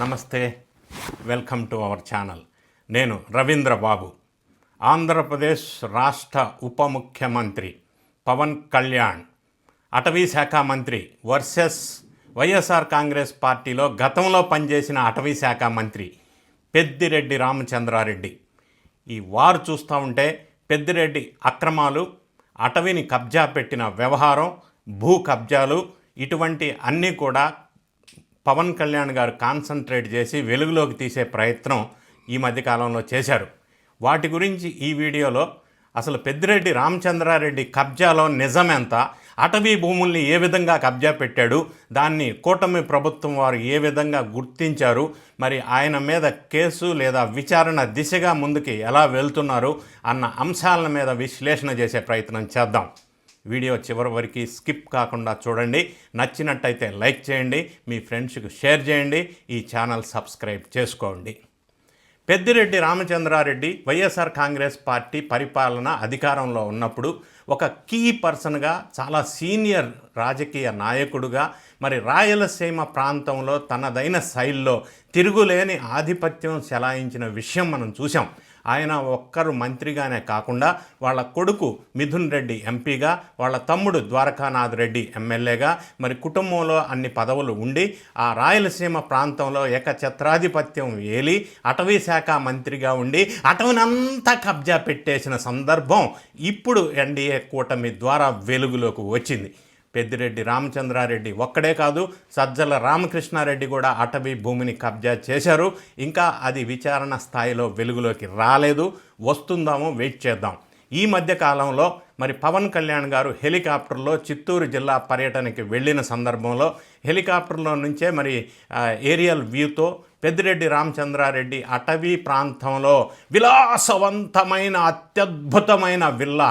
నమస్తే. Welcome to our channel. నేను రవీంద్ర బాబు. ఆంధ్రప్రదేశ్ రాష్ట్ర ఉప ముఖ్యమంత్రి పవన్ కళ్యాణ్. అటవీ శాఖ మంత్రి వర్సెస్ వైఎస్ఆర్ కాంగ్రెస్ పార్టీలో గతంలో పనిచేసిన అటవీ శాఖ మంత్రి పెద్దిరెడ్డి రామచంద్రారెడ్డి. ఈ వారు చూస్తూ ఉంటే పెద్దిరెడ్డి అక్రమాలు అటవీని కబ్జా పెట్టిన వ్యవహారం భూ కబ్జాలు ఇటువంటి అన్నీ కూడా పవన్ కళ్యాణ్ గారు కాన్సన్ట్రేట్ చేసి వెలుగులోకి తీసే ప్రయత్నం ఈ మధ్యకాలంలో చేశారు. వాటి గురించి ఈ వీడియోలో అసలు పెద్దిరెడ్డి రామచంద్రారెడ్డి కబ్జాలో నిజమెంత అటవీ భూముల్ని ఏ విధంగా కబ్జా పెట్టాడు? దాన్ని కూటమి ప్రభుత్వం వారు ఏ విధంగా గుర్తించారు? మరి ఆయన మీద కేసు లేదా విచారణ దిశగా ముందుకి ఎలా వెళ్తున్నారు? అన్న అంశాల మీద విశ్లేషణ చేసే ప్రయత్నం చేద్దాం. వీడియో చివరి వరకు స్కిప్ కాకుండా చూడండి. నచ్చినట్టయితే లైక్ చేయండి. మీ ఫ్రెండ్స్కి షేర్ చేయండి. ఈ ఛానల్ సబ్స్క్రైబ్ చేసుకోండి. పెద్దిరెడ్డి రామచంద్రారెడ్డి వైఎస్ఆర్ కాంగ్రెస్ పార్టీ పరిపాలన అధికారంలో ఉన్నప్పుడు ఒక కీ పర్సన్గా చాలా సీనియర్ రాజకీయ నాయకుడుగా మరి రాయలసీమ ప్రాంతంలో తనదైన శైలిలో తిరుగులేని ఆధిపత్యం చెలాయించిన విషయం మనం చూసాం ఆయన ఒక్కరు మంత్రిగానే కాకుండా వాళ్ళ కొడుకు మిథున్ రెడ్డి ఎంపీగా వాళ్ళ తమ్ముడు ద్వారకానాథ్ రెడ్డి ఎమ్మెల్యేగా మరి కుటుంబంలో అన్ని పదవులు ఉండి ఆ రాయలసీమ ప్రాంతంలో ఏకఛత్రాధిపత్యం ఏలి అటవీ శాఖ మంత్రిగా ఉండి అటవీనంతా కబ్జా పెట్టేసిన సందర్భం ఇప్పుడు ఎన్డీఏ కూటమి ద్వారా వెలుగులోకి వచ్చింది. పెద్దిరెడ్డి రామచంద్రారెడ్డి ఒక్కడే కాదు సజ్జల రామకృష్ణారెడ్డి కూడా అటవీ భూమిని కబ్జా చేశారు. ఇంకా అది విచారణ స్థాయిలో వెలుగులోకి రాలేదు. వస్తుందామో వెయిట్ చేద్దాం. ఈ మధ్య కాలంలో మరి పవన్ కళ్యాణ్ గారు హెలికాప్టర్లో చిత్తూరు జిల్లా పర్యటనకి వెళ్ళిన సందర్భంలో హెలికాప్టర్లో నుంచే మరి ఏరియల్ వ్యూతో పెద్దిరెడ్డి రామచంద్రారెడ్డి అటవీ ప్రాంతంలో విలాసవంతమైన అత్యద్భుతమైన విల్లా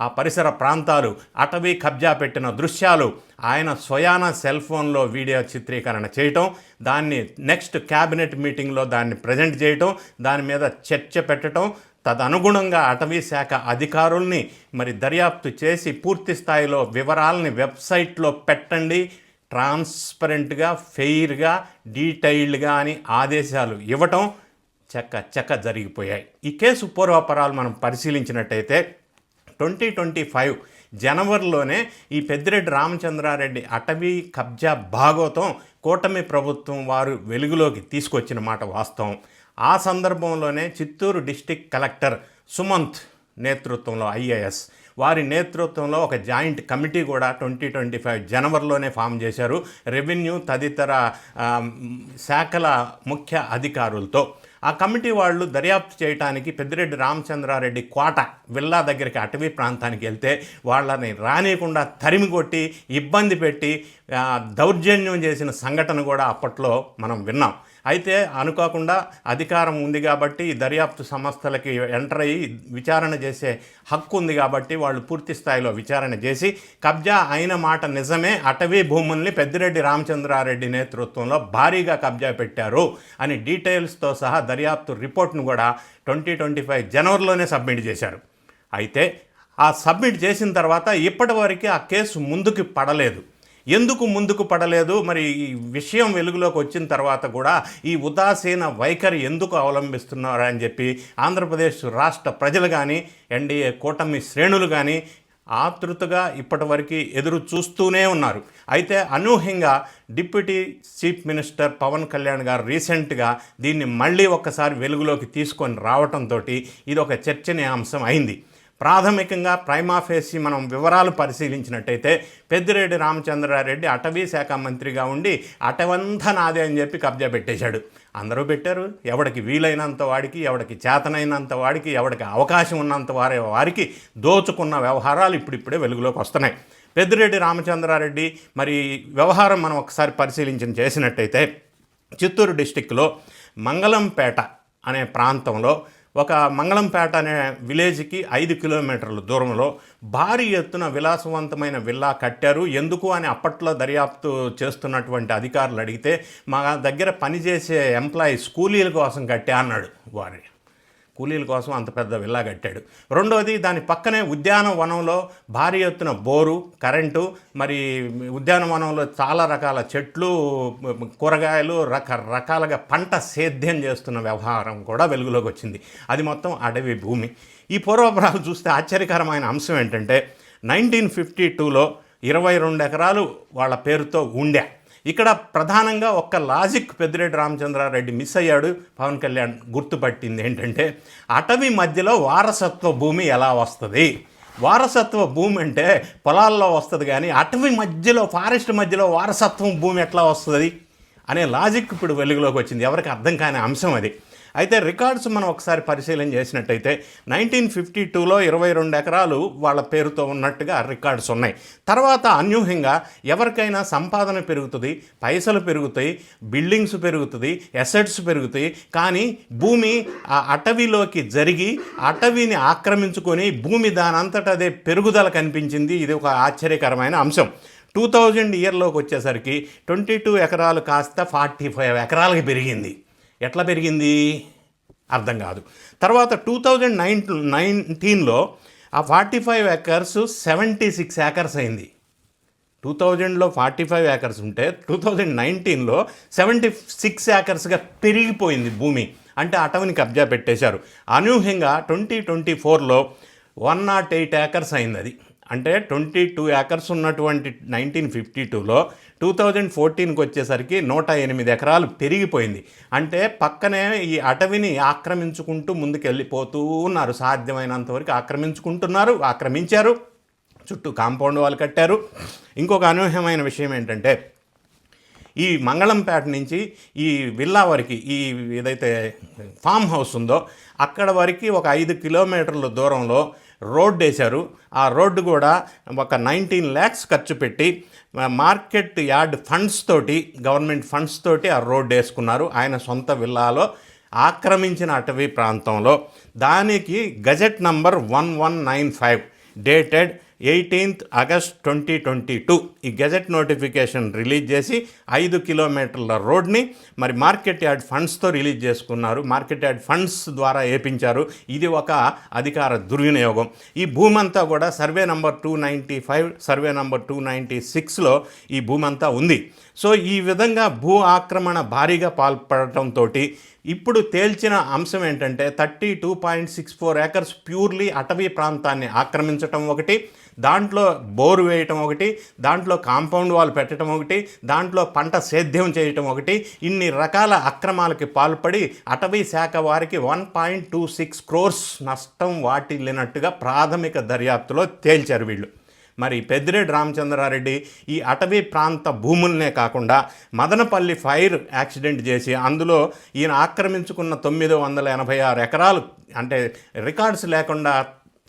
ఆ పరిసర ప్రాంతాలు అటవీ కబ్జా పెట్టిన దృశ్యాలు ఆయన స్వయాన సెల్ ఫోన్లో వీడియో చిత్రీకరణ చేయటం దాన్ని నెక్స్ట్ క్యాబినెట్ మీటింగ్లో దాన్ని ప్రజెంట్ చేయటం దాని మీద చర్చ పెట్టడం తదనుగుణంగా అటవీ శాఖ అధికారుల్ని మరి దర్యాప్తు చేసి పూర్తి స్థాయిలో వివరాలని వెబ్సైట్లో పెట్టండి. ట్రాన్స్పరెంట్గా ఫెయిర్గా డీటెయిల్డ్గా అని ఆదేశాలు ఇవ్వటం చక్క చక్క జరిగిపోయాయి. ఈ కేసు పూర్వాపరాలు మనం పరిశీలించినట్టయితే ట్వంటీ ట్వంటీ ఫైవ్ జనవరిలోనే ఈ పెద్దిరెడ్డి రామచంద్రారెడ్డి అటవీ కబ్జా భాగోతం కూటమి ప్రభుత్వం వారు వెలుగులోకి తీసుకొచ్చిన మాట వాస్తవం. ఆ సందర్భంలోనే చిత్తూరు డిస్టిక్ కలెక్టర్ సుమంత్ నేతృత్వంలో ఐఏఎస్ వారి నేతృత్వంలో ఒక జాయింట్ కమిటీ కూడా ట్వంటీ ట్వంటీ ఫైవ్ జనవరిలోనే ఫామ్ చేశారు. రెవెన్యూ తదితర శాఖల ముఖ్య అధికారులతో. ఆ కమిటీ వాళ్ళు దర్యాప్తు చేయడానికి పెద్దిరెడ్డి రామచంద్రారెడ్డి కోట విల్లా దగ్గరికి అటవీ ప్రాంతానికి వెళ్తే వాళ్ళని రానియకుండా తరిమి కొట్టి ఇబ్బంది పెట్టి దౌర్జన్యం చేసిన సంఘటన కూడా అప్పట్లో మనం విన్నాం. అయితే అనుకోకుండా అధికారం ఉంది కాబట్టి దర్యాప్తు సంస్థలకి ఎంటర్ అయ్యి విచారణ చేసే హక్కు ఉంది కాబట్టి వాళ్ళు పూర్తి స్థాయిలో విచారణ చేసి కబ్జా అయిన మాట నిజమే అటవీ భూముల్ని పెద్దిరెడ్డి రామచంద్రారెడ్డి నేతృత్వంలో భారీగా కబ్జా పెట్టారు అని డీటెయిల్స్తో సహా దర్యాప్తు రిపోర్ట్ను కూడా ట్వంటీ ట్వంటీ ఫైవ్ జనవరిలోనే సబ్మిట్ చేశారు. అయితే ఆ సబ్మిట్ చేసిన తర్వాత ఇప్పటివరకు ఆ కేసు ముందుకు పడలేదు. ఎందుకు ముందుకు పడలేదు? మరి ఈ విషయం వెలుగులోకి వచ్చిన తర్వాత కూడా ఈ ఉదాసీన వైఖరి ఎందుకు అవలంబిస్తున్నారు అని చెప్పి ఆంధ్రప్రదేశ్ రాష్ట్ర ప్రజలు కానీ ఎన్డీఏ కూటమి శ్రేణులు కానీ ఆతృతగా ఇప్పటివరకు ఎదురు చూస్తూనే ఉన్నారు. అయితే అనూహ్యంగా deputy chief minister Pawan Kalyan garu రీసెంట్గా దీన్ని మళ్ళీ ఒక్కసారి వెలుగులోకి తీసుకొని రావడంతో ఇది ఒక చర్చనీయాంశం అయింది. ప్రాథమికంగా ప్రైమాఫేసి మనం వివరాలు పరిశీలించినట్టయితే పెద్దిరెడ్డి రామచంద్రారెడ్డి అటవీ శాఖ మంత్రిగా ఉండి అటవంతా నాదే అని చెప్పి కబ్జా పెట్టేశాడు. అందరూ పెట్టారు. ఎవడికి వీలైనంత వాడికి ఎవడికి చేతనైనంత వాడికి ఎవడికి అవకాశం ఉన్నంత వారి వారికి దోచుకున్న వ్యవహారాలు ఇప్పుడిప్పుడే వెలుగులోకి వస్తున్నాయి. పెద్దిరెడ్డి రామచంద్రారెడ్డి మరి వ్యవహారం మనం ఒకసారి పరిశీలించిన చేసినట్టయితే చిత్తూరు డిస్టిక్లో మంగళంపేట అనే ప్రాంతంలో ఒక మంగళంపేట అనే విలేజ్కి ఐదు కిలోమీటర్ల దూరంలో భారీ ఎత్తున విలాసవంతమైన విల్లా కట్టారు. ఎందుకు అని అప్పట్లో దర్యాప్తు చేస్తున్నటువంటి అధికారులు అడిగితే మా దగ్గర పనిచేసే ఎంప్లాయీ కూలీల కోసం కట్టా అన్నాడు వారి కూలీల కోసం అంత పెద్ద విల్లా కట్టాడు. రెండోది దాని పక్కనే ఉద్యానవనంలో భారీ ఎత్తున బోరు కరెంటు మరి ఉద్యానవనంలో చాలా రకాల చెట్లు కూరగాయలు రకరకాలుగా పంట సేద్యం చేస్తున్న వ్యవహారం కూడా వెలుగులోకి వచ్చింది. అది మొత్తం అడవి భూమి. ఈ పూర్వపురాలు చూస్తే ఆశ్చర్యకరమైన అంశం ఏంటంటే నైన్టీన్ ఫిఫ్టీ టూలో ఇరవై రెండు ఎకరాలు వాళ్ళ పేరుతో ఉండే. ఇక్కడ ప్రధానంగా ఒక్క లాజిక్ పెద్దిరెడ్డి రామచంద్రారెడ్డి మిస్ అయ్యాడు. పవన్ కళ్యాణ్ గుర్తుపట్టింది ఏంటంటే అటవీ మధ్యలో వారసత్వ భూమి ఎలా వస్తుంది? వారసత్వ భూమి అంటే పొలాల్లో వస్తుంది కానీ అటవీ మధ్యలో ఫారెస్ట్ మధ్యలో వారసత్వం భూమి ఎట్లా వస్తుంది? అనే లాజిక్ ఇప్పుడు వెలుగులోకి వచ్చింది. ఎవరికి అర్థం కాని అంశం అది. అయితే రికార్డ్స్ మనం ఒకసారి పరిశీలన చేసినట్టయితే నైన్టీన్ ఫిఫ్టీ టూలో ఇరవై రెండు ఎకరాలు వాళ్ళ పేరుతో ఉన్నట్టుగా రికార్డ్స్ ఉన్నాయి. తర్వాత అన్యూహ్యంగా ఎవరికైనా సంపాదన పెరుగుతుంది పైసలు పెరుగుతాయి బిల్డింగ్స్ పెరుగుతుంది ఎసెట్స్ పెరుగుతాయి. కానీ భూమి ఆ అటవీలోకి జరిగి అటవీని ఆక్రమించుకొని భూమి దానంతట అదే పెరుగుదల కనిపించింది. ఇది ఒక ఆశ్చర్యకరమైన అంశం. టూ థౌజండ్ ఇయర్లోకి వచ్చేసరికి ట్వంటీ టూ ఎకరాలు కాస్త ఫార్టీ ఫైవ్ ఎకరాలకి పెరిగింది. ఎట్లా పెరిగింది? అర్థం కాదు. తర్వాత టూ థౌజండ్ నైన్ నైన్టీన్లో ఆ forty five acres seventy six acres అయింది. టూ థౌజండ్లో ఫార్టీ ఫైవ్ ఏకర్స్ ఉంటే టూ థౌజండ్ నైన్టీన్లో సెవెంటీ సిక్స్ ఏకర్స్గా పెరిగిపోయింది భూమి. అంటే అటవీని కబ్జా పెట్టేశారు. అనూహ్యంగా ట్వంటీ ట్వంటీ ఫోర్లో వన్ నాట్ ఎయిట్ ఏకర్స్ అయింది అది. అంటే ట్వంటీ టూ ఏకర్స్ ఉన్నటువంటి నైన్టీన్ ఫిఫ్టీ టూలో టూ థౌజండ్ ఫోర్టీన్కి వచ్చేసరికి నూట ఎనిమిది ఎకరాలు పెరిగిపోయింది. అంటే పక్కనే ఈ అటవిని ఆక్రమించుకుంటూ ముందుకెళ్ళిపోతూ ఉన్నారు. సాధ్యమైనంత వరకు ఆక్రమించుకుంటున్నారు ఆక్రమించారు. చుట్టూ కాంపౌండ్ వాళ్ళు కట్టారు. ఇంకొక అనూహ్యమైన విషయం ఏంటంటే ఈ మంగళంపేట నుంచి ఈ విల్లా వరకు ఈ ఏదైతే ఫామ్ హౌస్ ఉందో అక్కడ వరకు ఒక ఐదు కిలోమీటర్ల దూరంలో రోడ్డు వేశారు ఆ రోడ్డు కూడా ఒక నైన్టీన్ ల్యాక్స్ ఖర్చు పెట్టి మార్కెట్ యార్డ్ ఫండ్స్ తోటి గవర్నమెంట్ ఫండ్స్ తోటి ఆ రోడ్డు వేసుకున్నారు ఆయన సొంత విల్లాలో ఆక్రమించిన అటవీ ప్రాంతంలో. దానికి gazette number one one nine five dated eighteenth August twenty twenty two ఈ గెజెట్ నోటిఫికేషన్ రిలీజ్ చేసి ఐదు కిలోమీటర్ల రోడ్ని మరి మార్కెట్ యార్డ్ ఫండ్స్తో రిలీజ్ చేసుకున్నారు. మార్కెట్ యార్డ్ ఫండ్స్ ద్వారా ఏపించారు. ఇది ఒక అధికార దుర్వినియోగం. ఈ భూమంతా కూడా survey number two ninety five survey number two ninety సిక్స్లో ఈ భూమంతా ఉంది. సో ఈ విధంగా భూ ఆక్రమణ భారీగా పాల్పడటంతో ఇప్పుడు తేల్చిన అంశం ఏంటంటే thirty two point six four acres purely అటవీ ప్రాంతాన్ని ఆక్రమించటం ఒకటి దాంట్లో బోరు వేయటం ఒకటి దాంట్లో కాంపౌండ్ వాల్ పెట్టడం ఒకటి దాంట్లో పంట సేద్యం చేయటం ఒకటి ఇన్ని రకాల అక్రమాలకి పాల్పడి అటవీ శాఖ వారికి one point two six crores నష్టం వాటిల్లినట్టుగా ప్రాథమిక దర్యాప్తులో తేల్చారు వీళ్ళు. మరి పెద్దిరెడ్డి రామచంద్రారెడ్డి ఈ అటవీ ప్రాంత భూములనే కాకుండా మదనపల్లి ఫైర్ యాక్సిడెంట్ చేసి అందులో ఈయన ఆక్రమించుకున్న తొమ్మిది వందల ఎనభై ఆరు ఎకరాలు అంటే రికార్డ్స్ లేకుండా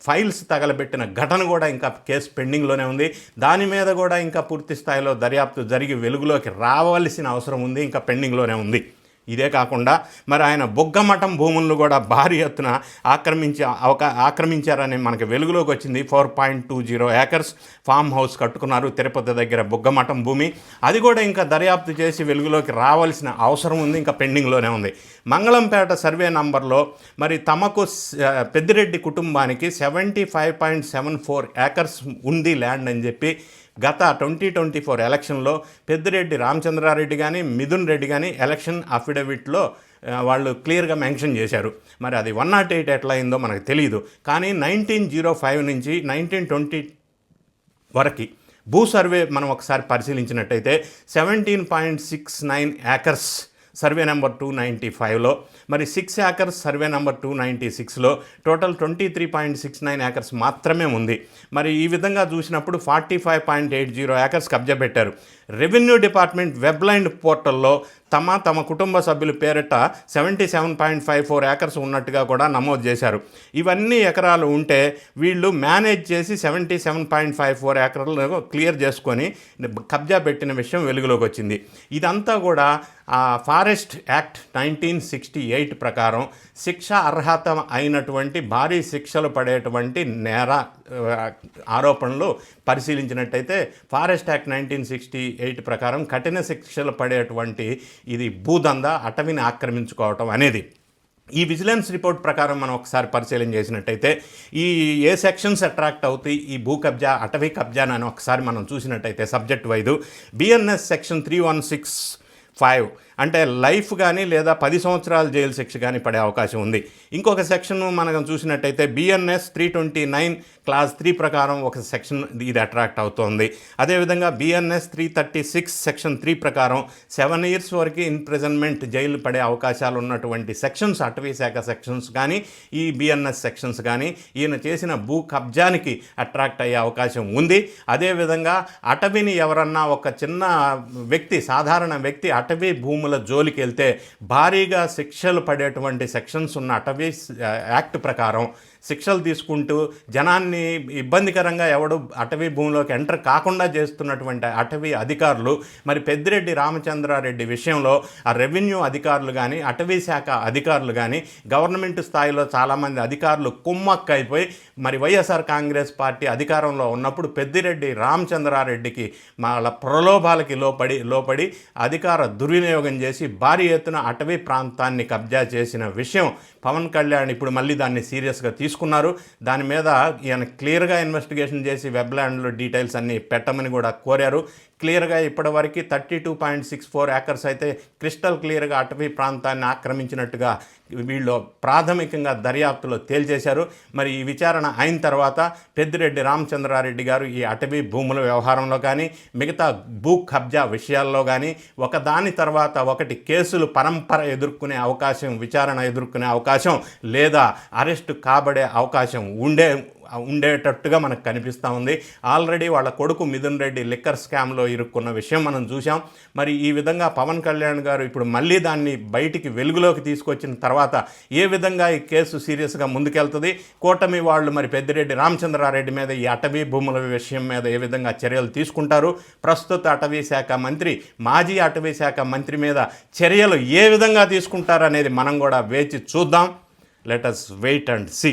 ఫైల్స్ తగలబెట్టిన ఘటన కూడా ఇంకా కేసు పెండింగ్లోనే ఉంది. దాని మీద కూడా ఇంకా పూర్తి స్థాయిలో దర్యాప్తు జరిగి వెలుగులోకి రావాల్సిన అవసరం ఉంది ఇంకా పెండింగ్లోనే ఉంది. ఇదే కాకుండా మరి ఆయన బొగ్గమఠం భూములను కూడా భారీ ఎత్తున ఆక్రమించి అవకా ఆక్రమించారని మనకి వెలుగులోకి వచ్చింది. Four point two zero acres farm house కట్టుకున్నారు తిరుపతి దగ్గర బొగ్గమఠం భూమి. అది కూడా ఇంకా దర్యాప్తు చేసి వెలుగులోకి రావాల్సిన అవసరం ఉంది ఇంకా పెండింగ్లోనే ఉంది. మంగళంపేట సర్వే నంబర్లో మరి తమకు పెద్దిరెడ్డి కుటుంబానికి seventy five point seven four acres ఉంది ల్యాండ్ అని చెప్పి గత ట్వంటీ ట్వంటీ ఫోర్ ఎలక్షన్లో పెద్దిరెడ్డి రామచంద్రారెడ్డి కానీ మిథున్ రెడ్డి కానీ ఎలక్షన్ అఫిడవిట్లో వాళ్ళు క్లియర్గా మెన్షన్ చేశారు. మరి అది వన్ నాట్ ఎయిట్ ఎట్లా అయిందో మనకు తెలియదు కానీ నైన్టీన్ జీరో ఫైవ్ నుంచి నైన్టీన్ ట్వంటీ వరకు భూ సర్వే మనం ఒకసారి పరిశీలించినట్టయితే seventeen point six nine acres survey number two ninety ఫైవ్లో మరి six acres survey number two ninety సిక్స్లో total twenty three point six nine acres మాత్రమే ఉంది. మరి ఈ విధంగా చూసినప్పుడు forty five point eight zero acres కబ్జా పెట్టారు. రెవెన్యూ డిపార్ట్మెంట్ వెబ్లైన్ పోర్టల్లో తమ తమ కుటుంబ సభ్యుల పేరిట seventy seven point five four acres ఉన్నట్టుగా కూడా నమోదు చేశారు. ఇవన్నీ ఎకరాలు ఉంటే వీళ్ళు మేనేజ్ చేసి seventy seven point five four ఏకర్లు clear చేసుకొని కబ్జా పెట్టిన విషయం వెలుగులోకి వచ్చింది. ఇదంతా కూడా ఆ forest act nineteen sixty eight ప్రకారం శిక్ష అర్హత అయినటువంటి భారీ శిక్షలు పడేటువంటి నేర ఆరోపణలు పరిశీలించినట్టయితే forest act nineteen sixty eight ప్రకారం కఠిన శిక్షలు పడేటువంటి ఇది భూదంద అటవిని ఆక్రమించుకోవటం అనేది. ఈ విజిలెన్స్ రిపోర్ట్ ప్రకారం మనం ఒకసారి పరిశీలన చేసినట్టయితే ఈ ఏ సెక్షన్స్ అట్రాక్ట్ అవుతాయి ఈ భూ కబ్జా అటవీ కబ్జా అని ఒకసారి మనం చూసినట్టయితే subject వైదు. BNS section three one six five అంటే లైఫ్ కానీ లేదా పది సంవత్సరాల జైలు శిక్ష కానీ పడే అవకాశం ఉంది. ఇంకొక సెక్షన్ మనం చూసినట్టయితే BNS three twenty nine clause three ప్రకారం ఒక సెక్షన్ ఇది అట్రాక్ట్ అవుతోంది. అదేవిధంగా BNS three thirty six section three ప్రకారం సెవెన్ ఇయర్స్ వరకు ఇన్ప్రిజన్మెంట్ జైలు పడే అవకాశాలు ఉన్నటువంటి సెక్షన్స్ అటవీ శాఖ సెక్షన్స్ కానీ ఈ బిఎన్ఎస్ సెక్షన్స్ కానీ ఈయన చేసిన భూ కబ్జానికి అట్రాక్ట్ అయ్యే అవకాశం ఉంది. అదేవిధంగా అటవీని ఎవరన్నా ఒక చిన్న వ్యక్తి సాధారణ వ్యక్తి అటవీ భూమి భూముల జోలికి వెళ్తే భారీగా శిక్షలు పడేటువంటి సెక్షన్స్ ఉన్న అటవీ యాక్ట్ ప్రకారం శిక్షలు తీసుకుంటూ జనాన్ని ఇబ్బందికరంగా ఎవడు అటవీ భూమిలోకి ఎంటర్ కాకుండా చేస్తున్నటువంటి అటవీ అధికారులు మరి పెద్దిరెడ్డి రామచంద్రారెడ్డి విషయంలో ఆ రెవెన్యూ అధికారులు కానీ అటవీ శాఖ అధికారులు కానీ గవర్నమెంట్ స్థాయిలో చాలామంది అధికారులు కుమ్మక్కైపోయి మరి వైఎస్ఆర్ కాంగ్రెస్ పార్టీ అధికారంలో ఉన్నప్పుడు పెద్దిరెడ్డి రామచంద్రారెడ్డికి వాళ్ళ ప్రలోభాలకి లోపడి లోపడి అధికార దుర్వినియోగం చేసి భారీ ఎత్తున అటవీ ప్రాంతాన్ని కబ్జా చేసిన విషయం పవన్ కళ్యాణ్ ఇప్పుడు మళ్ళీ దాన్ని సీరియస్గా తీసుకున్నారు. దాని మీద ఈయన క్లియర్గా ఇన్వెస్టిగేషన్ చేసి వెబ్ ల్యాండ్లో డీటెయిల్స్ అన్ని పెట్టమని కూడా కోరారు. క్లియర్గా ఇప్పటివరకు thirty two point six four acres అయితే క్రిస్టల్ క్లియర్గా అటవీ ప్రాంతాన్ని ఆక్రమించినట్టుగా వీళ్ళు ప్రాథమికంగా దర్యాప్తులో తేల్చేశారు. మరి ఈ విచారణ అయిన తర్వాత పెద్దిరెడ్డి రామచంద్రారెడ్డి గారు ఈ అటవీ భూముల వ్యవహారంలో కానీ మిగతా భూ కబ్జా విషయాల్లో కానీ ఒకదాని తర్వాత ఒకటి కేసులు పరంపర ఎదుర్కొనే అవకాశం విచారణ ఎదుర్కొనే అవకాశం లేదా అరెస్టు కాబడే అవకాశం ఉండే ఉండేటట్టుగా మనకు కనిపిస్తూ ఉంది. ఆల్రెడీ వాళ్ళ కొడుకు మిథున్ రెడ్డి లిక్కర్ స్కామ్లో ఇరుక్కున్న విషయం మనం చూసాం మరి ఈ విధంగా పవన్ కళ్యాణ్ గారు ఇప్పుడు మళ్ళీ దాన్ని బయటికి వెలుగులోకి తీసుకొచ్చిన తర్వాత ఏ విధంగా ఈ కేసు సీరియస్గా ముందుకెళ్తుంది? కూటమి వాళ్ళు మరి పెద్దిరెడ్డి రామచంద్రారెడ్డి మీద ఈ అటవీ భూముల విషయం మీద ఏ విధంగా చర్యలు తీసుకుంటారు? ప్రస్తుత అటవీ శాఖ మంత్రి మాజీ అటవీ శాఖ మంత్రి మీద చర్యలు ఏ విధంగా తీసుకుంటారు అనేది మనం కూడా వేచి చూద్దాం. Let us wait and see